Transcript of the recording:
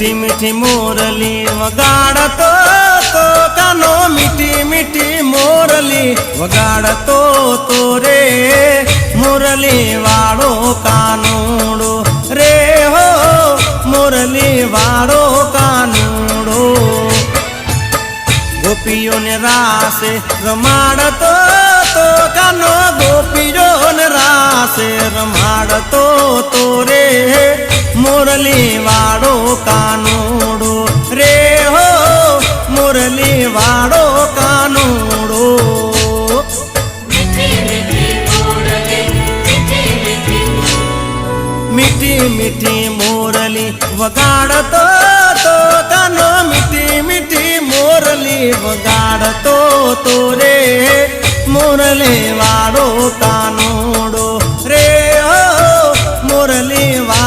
મીઠી મીઠી મોરલી વગાડતો તો કાનો મીઠી મીઠી મોરલી વગાડતો તો રે. મોરલી વાળો કાનુડો રે હો. મોરલી વાળો કાનુડો. ગોપીઓને રાસે રમાડતો તો કાનો ગોપીઓને રાસે રમાડતો તો રે. મુરલી વાળો કાનુડો રે હો મુરલી વાળો કાનુડો મીઠી મીઠી મોરલી વગાડતો તો કાનો મીઠી મીઠી મોરલી વગાડતો તો રે મુરલી વાળો કાનોડો રે હો મુરલી વાળો